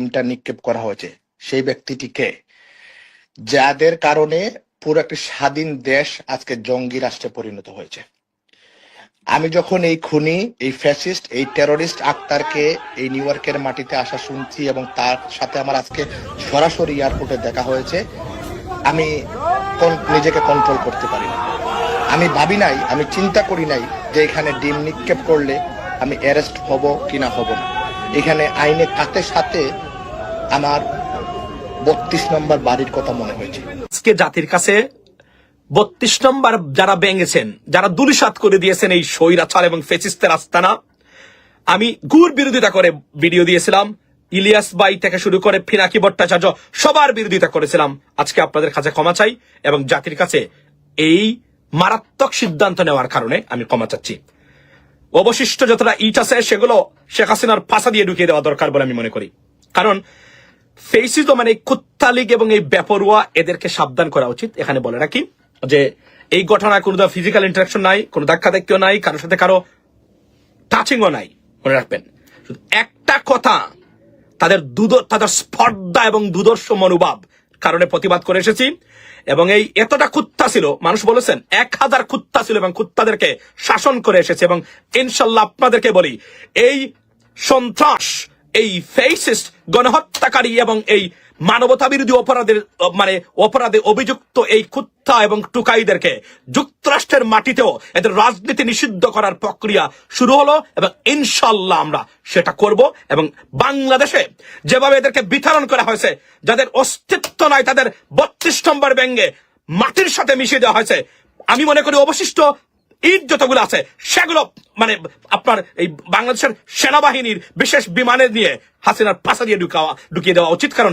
ডিমটা নিক্ষেপ করা হয়েছে। সেই ব্যক্তিটিকে, যাদের কারণে পুরো একটি স্বাধীন দেশ আজকে জঙ্গি রাষ্ট্রে পরিণত হয়েছে। আমি যখন এই খুনি, এই ফ্যাসিস্ট, এই টেরোরিস্ট আক্তারকে এই নিউ ইয়র্কের মাটিতে আসা শুনছি এবং তার সাথে আমার আজকে সরাসরি এয়ারপোর্টে দেখা হয়েছে, আমি নিজেকে কন্ট্রোল করতে পারি না। আমি ভাবি নাই, আমি চিন্তা করি নাই যে এখানে ডিম নিক্ষেপ করলে আমি অ্যারেস্ট হব কিনা হব না। এখানে আইনে কাতে সাথে আমার বত্রিশ নম্বর বাড়ির কথা মনে হয়েছে। আজকে জাতির কাছে বত্রিশ নম্বর যারা ভেঙেছেন, যারা দুলিশাত করে দিয়েছেন এই স্বৈরাচার এবং ফেসিস্টের আস্তানা, আমি গুর বিরোধিতা করে ভিডিও দিয়েছিলাম, ইলিয়াস বাই থেকে শুরু করে ফিনাকি ভট্টাচার্য সবার বিরোধিতা করেছিলাম। আজকে আপনাদের কাছে ক্ষমা চাই এবং জাতির কাছে এই মারাত্মক সিদ্ধান্ত নেওয়ার কারণে আমি ক্ষমা চাচ্ছি। অবশিষ্ট যতটা ইট আছে সেগুলো শেখ হাসিনার ফাঁসা দিয়ে ঢুকিয়ে দেওয়া দরকার বলে আমি মনে করি। কারণ ফেসিস মানে কুত্তা এবং এই বেপরুয়া এদেরকে সাবধান করা উচিত। এখানে বলে রাখি যে এই ঘটনায় কোনো ফিজিক্যাল ইন্টারাকশন নাই, কোনো ধাক্কা ধাক্কিও নাই, কারোর সাথে কারও টাচিংও নাই। মনে রাখবেন। একটা কথা, তাদের দুধ, তাদের স্পর্ধা এবং দুদর্শ মনোভাব কারণে প্রতিবাদ করে এসেছি। এবং এই এতটা কুত্তা ছিল, মানুষ বলেছেন, এক হাজার কুত্তা ছিল এবং কুত্তাদেরকে শাসন করে এসেছে। এবং ইনশাল্লাহ আপনাদেরকে বলি, এই সন্ত্রাস এই ফেসিস্ট গণহত্যাকারী এবং এই মানবতা বিরোধী অপরাধের মানে অপরাধে অভিযুক্ত এই কুত্তা এবং টুকাইদেরকে যুক্তরাষ্ট্রের মাটিতেও এদের রাজনীতি নিষিদ্ধ করার প্রক্রিয়া শুরু হলো এবং ইনশাল্লাহ আমরা সেটা করব এবং বাংলাদেশে যেভাবে এদেরকে বিতরণ করা হয়েছে, যাদের অস্তিত্ব নাই, তাদের বত্রিশ নম্বর ব্যঙ্গে মাটির সাথে মিশিয়ে দেওয়া হয়েছে, আমি মনে করি অবশিষ্ট ইট যতগুলো আছে, সেগুলো মানে আপনার এই বাংলাদেশের সেনাবাহিনীর বিশেষ বিমানে নিয়ে হাসিনার পাশা দিয়ে ঢুকাওয়া ঢুকিয়ে দেওয়া উচিত। কারণ